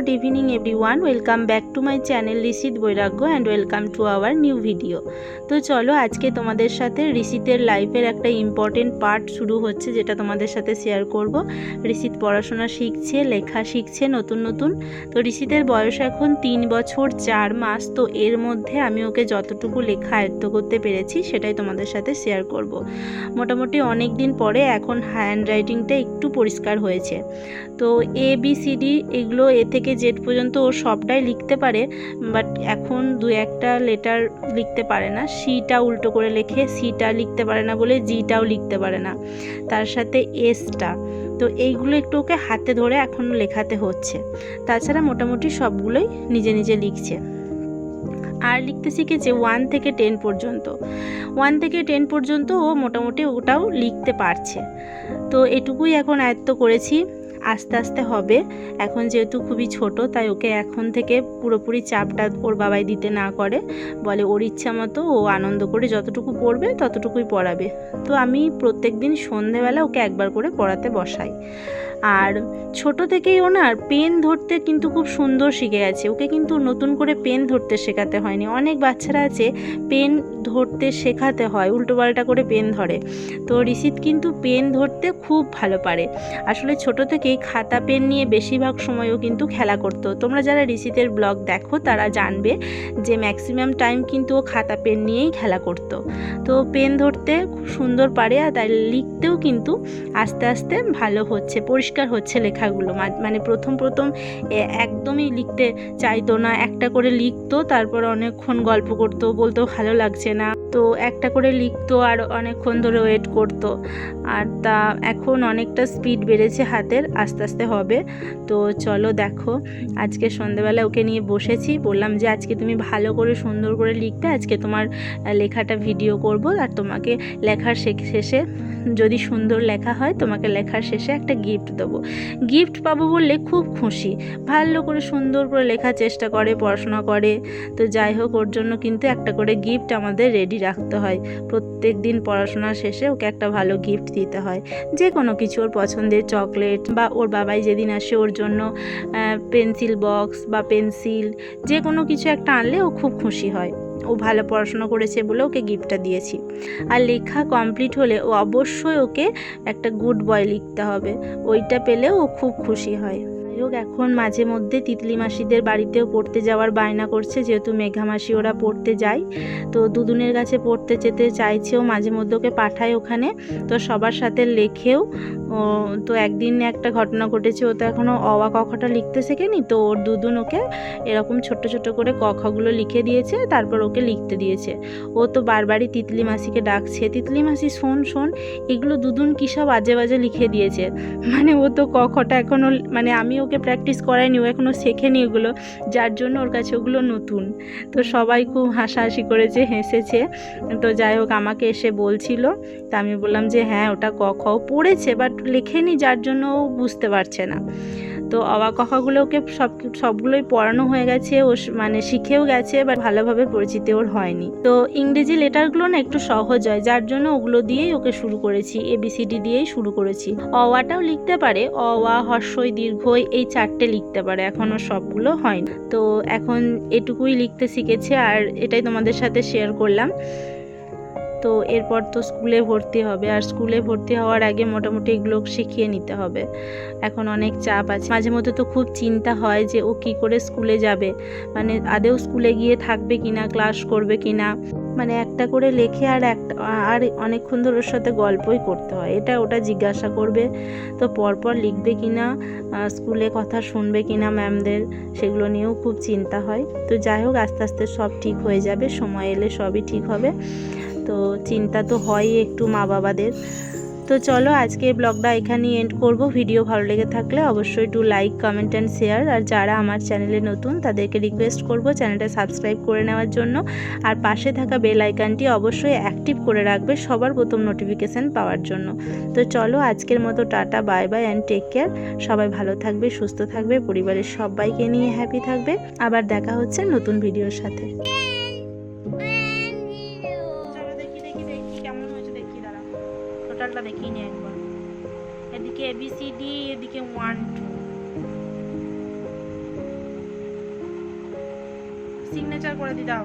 Good evening everyone welcome back to my channel Rishit Bairagya and welcome to our new video তো চলো, আজকে তোমাদের সাথে ঋষিতের লাইফের একটা ইম্পর্টেন্ট পার্ট শুরু হচ্ছে, যেটা তোমাদের সাথে শেয়ার করব। ঋষিত পড়াশোনা শিখছে, লেখা শিখছে, নতুন নতুন। তো ঋষিতের বয়স এখন তিন বছর চার মাস, তো এর মধ্যে আমি ওকে যতটুকু লেখা আয়ত্ত করতে পেরেছি, সেটাই তোমাদের সাথে শেয়ার করব। মোটামুটি অনেক দিন পরে এখন হ্যান্ড রাইটিংটা একটু পরিষ্কার হয়েছে। তো এ বি সি ডি এগুলো এ থেকে জেড পর্যন্ত ও সবটাই লিখতে পারে বাট এখন দু একটা লেটার লিখতে পারে না। সিটা উল্টো করে লেখে সিটা লিখতে পারে না বলে জিটাও লিখতে পারে না। তার সাথে এসটা তো এইগুলো একটু ওকে হাতে ধরে এখন লেখাতে হচ্ছে। তাছাড়া মোটামুটি সবগুলোই নিজে নিজে লিখছে। আর লিখতে শিখেছে ওয়ান থেকে টেন পর্যন্ত। ওয়ান থেকে টেন পর্যন্ত ও মোটামুটি ওটাও লিখতে পারছে। তো এটুকুই এখন আয়ত্ত করেছি। আস্তে আস্তে হবে। এখন যেহেতু খুবই ছোট, তাই ওকে এখন থেকে পুরোপুরি চাপটা ওর বাবাই দিতে না করে। বলে ওর ইচ্ছা মতো ও আনন্দ করে যতটুকু পড়বে ততটুকুই পড়াবে। তো আমি প্রত্যেক দিন সন্ধেবেলা ওকে একবার করে পড়াতে বসাই। আর ছোট থেকেই ওনার পেন ধরতে কিন্তু খুব সুন্দর শিখে গেছে। ওকে কিন্তু নতুন করে পেন ধরতে শেখাতে হয়নি। অনেক বাচ্চারা আছে পেন ধরতে শেখাতে হয় উল্টোপাল্টা করে পেন ধরে। তো ঋষিত কিন্তু পেন ধরতে খুব ভালো পারে। আসলে ছোট থেকেই খাতা, পেন নিয়ে বেশিরভাগ সময়ও কিন্তু খেলা করতো। তোমরা যারা ঋষিতের ব্লগ দেখো, তারা জানবে যে ম্যাক্সিমাম টাইম কিন্তু ও খাতা, পেন নিয়েই খেলা করতো। তো পেন ধরতে খুব সুন্দর পারে আর তাই লিখতেও কিন্তু আস্তে আস্তে ভালো হচ্ছে, পরিষ্কার হচ্ছে লেখাগুলো। মানে প্রথম প্রথম একদমই লিখতে চাইতো না, একটা করে লিখতো, তারপর অনেকক্ষণ গল্প করতো, বলতো ভালো লাগছে না। তো একটা করে লিখতো আর অনেকক্ষণ ধরে ওয়েট করতো। আর তা এখন অনেকটা স্পিড বেড়েছে হাতের, আস্তে আস্তে হবে। তো চলো দেখো, আজকে সন্ধেবেলা ওকে নিয়ে বসেছি। বললাম যে, আজকে তুমি ভালো করে, সুন্দর করে লিখবে। আজকে তোমার লেখাটা ভিডিও করব। আর তোমাকে লেখার শেষে যদি সুন্দর লেখা হয়, তোমাকে লেখার শেষে একটা গিফট দেবো। গিফট পাবো বললে খুব খুশি। ভালো করে, সুন্দর করে লেখার চেষ্টা করে, পড়াশোনা করে। তো যাই হোক, ওর জন্য কিন্তু একটা করে গিফট আমাদের রেডি রাখতে হয়। প্রত্যেক দিন পড়াশোনা শেষে ওকে একটা ভালো গিফট দিতে হয়। যে কোনো কিছু, ওর পছন্দের চকলেট বা ওর বাবাই যেদিন আসে ওর জন্য পেন্সিল বক্স বা পেন্সিল যে কোনো কিছু একটা আনলে ও খুব খুশি হয়। ও ভালো পড়াশোনা করেছে বলে ওকে গিফটটা দিয়েছি। আর লেখা কমপ্লিট হলে ও অবশ্যই ওকে একটা গুড বয় লিখতে হবে। ওইটা পেলে ও খুব খুশি হয়। হোক এখন মাঝে মধ্যে তিতলি মাসিদের বাড়িতেও পড়তে যাওয়ার বায়না করছে, যেহেতু মেঘা মাসি ওরা পড়তে যায়। তো দুদুনের কাছে পড়তে যেতে চাইছেও, মাঝে মধ্যে ওকে পাঠায় ওখানে। তো সবার সাথে লেখেও তো একদিন একটা ঘটনা ঘটেছে, ও তো এখনও অওয়া কখটা লিখতে শেখেনি, তো ওর দুদুন ওকে এরকম ছোট ছোট করে কখাগুলো লিখে দিয়েছে, তারপর ওকে লিখতে দিয়েছে। ও তো বারবারই তিতলি মাসিকে ডাকছে, তিতলি মাসি শোন শোন, এগুলো দুদুন কী সব আজে বাজে লিখে দিয়েছে। মানে ও তো কখটা এখনও মানে আমি ওকে প্র্যাকটিস করাইনি, ও এখনও শেখেনি ওগুলো, যার জন্য ওর কাছে ওগুলো নতুন। তো সবাই খুব হাসাহাসি করেছে হেসেছে, তো যাই হোক আমাকে এসে বলছিল, তা আমি বললাম যে হ্যাঁ ওটা ক খ পড়েছে বাট লেখেনি যার জন্য ও বুঝতে পারছে না। তো অবাক কথাগুলো ওকে সব, সবগুলোই পড়ানো হয়ে গেছে, ও মানে শিখেও গেছে বা ভালোভাবে পরিচিতি ওর হয়নি। তো ইংরেজি লেটারগুলো না একটু সহজ হয়, যার জন্য ওগুলো দিয়েই ওকে শুরু করেছি এবিসিডি দিয়েই শুরু করেছি। অওয়াটাও লিখতে পারে, অওয়া, হর্ষই, দীর্ঘই, এই চারটে লিখতে পারে এখনও সবগুলো হয়নি। তো এখন এটুকুই লিখতে শিখেছে, আর এটাই তোমাদের সাথে শেয়ার করলাম। তো এরপর তো স্কুলে ভর্তি হবে। আর স্কুলে ভর্তি হওয়ার আগে মোটামুটি এগুলো শিখিয়ে নিতে হবে। এখন অনেক চাপ আছে। মাঝে মধ্যে তো খুব চিন্তা হয় যে ও কি করে স্কুলে যাবে। মানে আদেও স্কুলে গিয়ে থাকবে কিনা, ক্লাস করবে কিনা। মানে একটা করে লেখে আর একটা আর অনেকক্ষণ ধরে ওর সাথে গল্পই করতে হয়। এটা ওটা জিজ্ঞাসা করবে, তো পরপর লিখবে কি না স্কুলে কথা শুনবে কি না ম্যামদের, সেগুলো নিয়েও খুব চিন্তা হয়। তো যাই হোক, আস্তে আস্তে সব ঠিক হয়ে যাবে। সময় এলে সবই ঠিক হবে। তো চিন্তা তো হয়ই একটু মা বাবাদের তো চলো আজকে ব্লগটা এখানেই এন্ড করব। ভিডিও ভালো লেগে থাকলে অবশ্যই একটু লাইক কমেন্ট অ্যান্ড শেয়ার আর যারা আমার চ্যানেলে নতুন, তাদেরকে রিকোয়েস্ট করব চ্যানেলটা সাবস্ক্রাইব করে নেওয়ার জন্য। আর পাশে থাকা বেল আইকনটি অবশ্যই অ্যাক্টিভ করে রাখবে সবার প্রথম নোটিফিকেশান পাওয়ার জন্য। তো চলো আজকের মতো tata bye bye and take care সবাই ভালো থাকবে, সুস্থ থাকবে, পরিবারের সবাইকে নিয়ে হ্যাপি থাকবে। আবার দেখা হচ্ছে নতুন ভিডিওর সাথে। পাল্টা দেখি নি একবার এদিকে এবিসিডি এদিকে ওয়ান টু সিগনেচার করে দি দাও